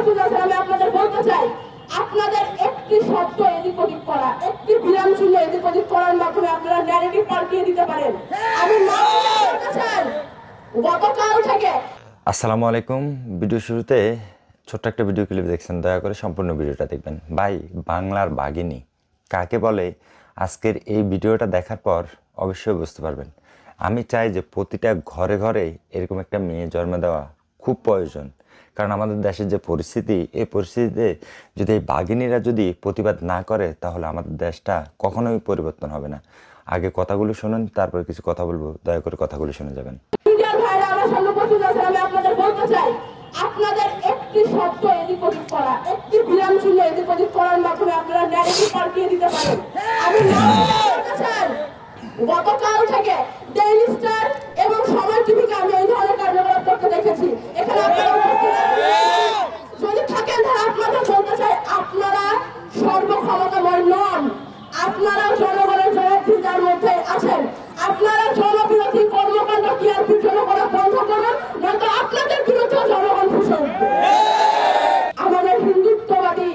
আমি আপনাদের বলতে চাই, আপনাদের একটি শব্দ এদিক ওদিক করা, একটি বিরাম চিহ্ন এদিক ওদিক করার মাধ্যমে আপনারা ন্যারেটিভ পাল্টিয়ে দিতে পারেন। আমি গতকাল থেকে আসসালামু আলাইকুম। ভিডিও শুরুতে ছোট্ট একটা ভিডিও ক্লিপ দেখছেন, দয়া করে সম্পূর্ণ ভিডিওটা দেখবেন। ভাই, বাংলার বাঘিনী, কাকে বলে? আজকের এই ভিডিওটা দেখার পর অবশ্যই বুঝতে পারবেন। আমি চাই যে প্রতিটা ঘরে ঘরে এরকম একটা মেয়ে জন্ম দেওয়া খুব প্রয়োজন। কারণ আমাদের দেশের যে পরিস্থিতি, এই পরিস্থিতিতে যদি এই বাঘিনীরা যদি প্রতিবাদ না করে, তাহলে আমাদের দেশটা কখনোই পরিবর্তন হবে না। আগে কথাগুলো শুনুন, তারপরে কিছু কথা বলব। দয়া করে কথাগুলো শুনে যাবেন। আপনাদের একটি শব্দ গতকাল থেকে ডেইলি স্টার এবং সময় টিভিকে আমি এই ধরনের কার্যকলাপ করতে দেখেছি। এখানে আপনারা উপস্থিত আছেন। যদি থাকেন তাহলে আপনাদের বলতে চাই আপনারা সর্বক্ষমতাময় নন আপনারা জনগণের মধ্যে আছেন। আপনারা জনবিরোধী কর্মকাণ্ড টিআরপির জন্য করা বন্ধ করুন নয়তো আপনাদের বিরুদ্ধে জনগণ আমাদের হিন্দুত্ববাদী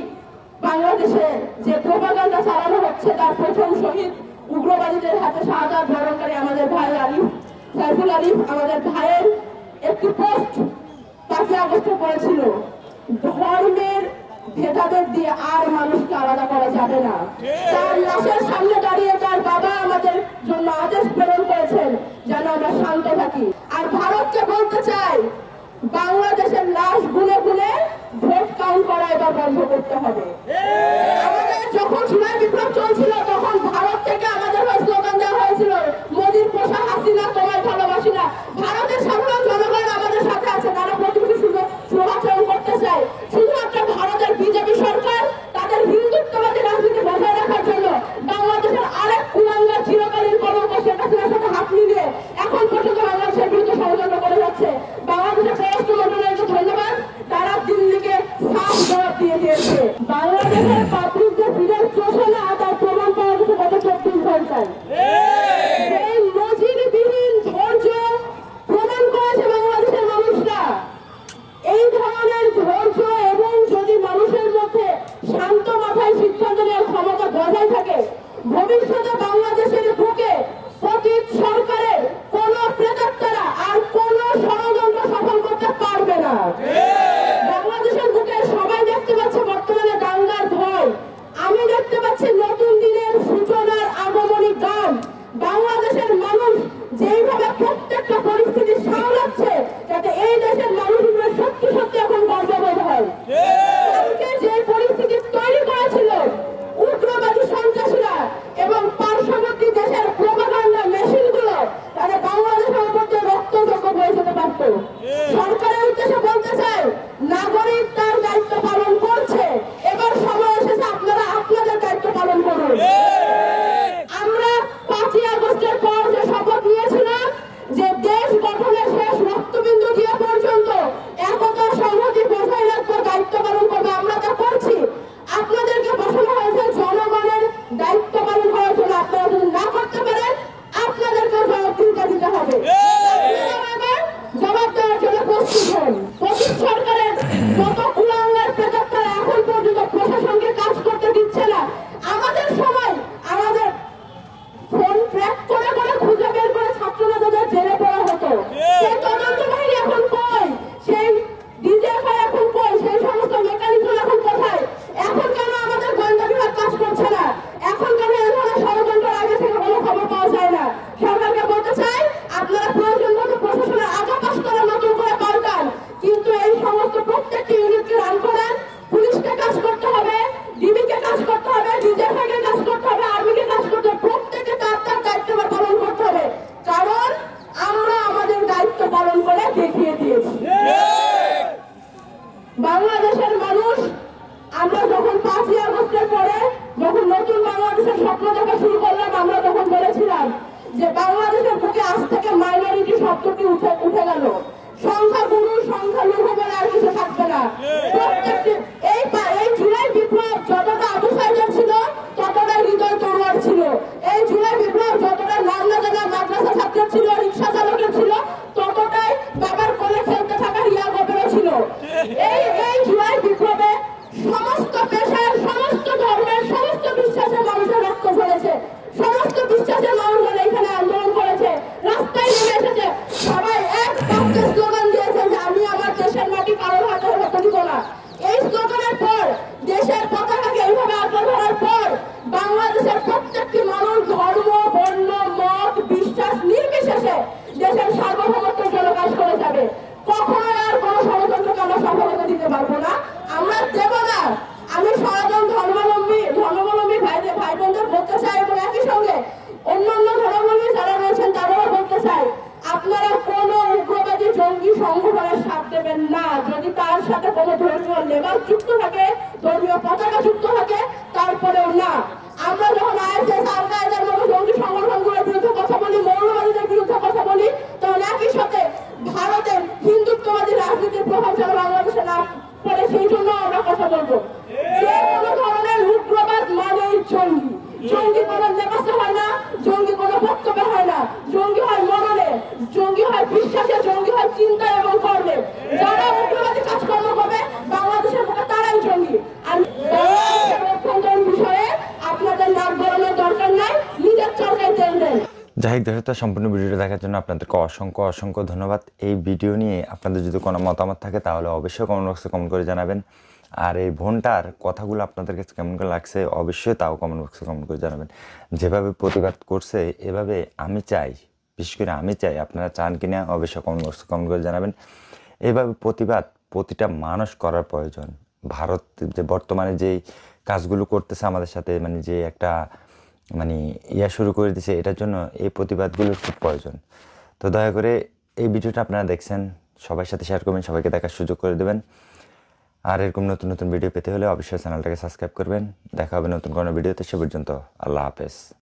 বাংলাদেশে যে প্রোপাগান্ডা চালানো হচ্ছে, তার প্রথম শহীদ উগ্রবাদীদের হাতে শাহাদাত বরণকারী আমাদের ভাই আরিফ সাইফুল আরিফ আমাদের ভাইয়ের একটি পোস্ট পাঁচই আগস্টে করেছিল ধর্মের ভেদাভেদ দিয়ে আর যাবে না। তার লাশের সামনে দাঁড়িয়ে তার বাবা আমাদের জন্য আদেশ প্রেরণ করেছেন যেন আমরা শান্ত থাকি। আর ভারতকে বলতে চাই, বাংলাদেশের লাশ গুনে গুনে ভোট কাউন্ট করা এবার বন্ধ করতে হবে। আমাদের যখন জুলাই বিপ্লব চলছিল, তখন ভারত থেকে আমাদের স্লোগান দেওয়া হয়েছিল, মোদির পোষা হাসিনা তোমায় যেইভাবে বাংলাদেশের মানুষ, আমরা যখন পাঁচই আগস্টের পরে যখন নতুন বাংলাদেশের স্বপ্ন দেখা শুরু করলাম, আমরা তখন বলেছিলাম যে বাংলাদেশের বুকে আজ থেকে মাইনরিটি শব্দটি উঠে উঠে গেল। সংখ্যা গুরু সংখ্যা লঘু বলে আর কিছু থাকবে না। escucha de পতাকা যুক্ত থাকে তারপরেও না। আমরা যখন আইএসএস, আল কায়দার মতো জঙ্গি সংগঠনগুলোর বিরুদ্ধে কথা বলি, মৌলবাদীদের বিরুদ্ধে কথা বলি, তখন একই সাথে ভারতের হিন্দুত্ববাদী রাজনীতির প্রভাব যেন বাংলাদেশে না পড়ে, সেই জন্য আমরা কথা বলব যে কোনো ধরনের উগ্রবাদ মানেই জঙ্গি জঙ্গি কোনো লেবাসে হয় না জঙ্গি কোনো বক্তব্যে হয় না জঙ্গি হয় মননে জঙ্গি হয় বিশ্বাসে জঙ্গি হয় চিন্তা এবং কর্মে যারা উগ্রবাদী কাজকর্ম করবে বাংলাদেশের বুকে তারাই জঙ্গি আর বাংলাদেশের অভ্যন্তরীণ বিষয়ে আপনাদের নাক গরমের দরকার নাই নিজের চরকায় তেল দেন যাই হোক সম্পূর্ণ ভিডিওটা দেখার জন্য আপনাদেরকে অসংখ্য অসংখ্য ধন্যবাদ। এই ভিডিও নিয়ে আপনাদের যদি কোনো মতামত থাকে, তাহলে অবশ্যই কমেন্ট বক্সে কমেন্ট করে জানাবেন। আর এই বোনটার কথাগুলো আপনাদের কাছে কেমন করে লাগছে, অবশ্যই তাও কমেন্ট বক্সে কমেন্ট করে জানাবেন। যেভাবে প্রতিবাদ করছে, এভাবে আমি চাই, বিশেষ করে আমি চাই আপনারা চান কিনা, অবশ্যই কমেন্ট বক্সে কমেন্ট করে জানাবেন। এভাবে প্রতিবাদ প্রতিটা মানুষ করার প্রয়োজন। ভারত যে বর্তমানে যেই কাজগুলো করতেছে আমাদের সাথে মানে যে একটা মানে ইয়া শুরু করে দিছে, এটার জন্য এই প্রতিবাদগুলোর খুব প্রয়োজন। তো দয়া করে এই ভিডিওটা আপনারা দেখছেন সবার সাথে শেয়ার করবেন, সবাইকে দেখার সুযোগ করে দেবেন। আর এরকম নতুন নতুন ভিডিও পেতে হলে অবশ্যই চ্যানেলটাকে সাবস্ক্রাইব করবেন। দেখা হবে নতুন কোনো ভিডিওতে সে পর্যন্ত আল্লাহ হাফেজ।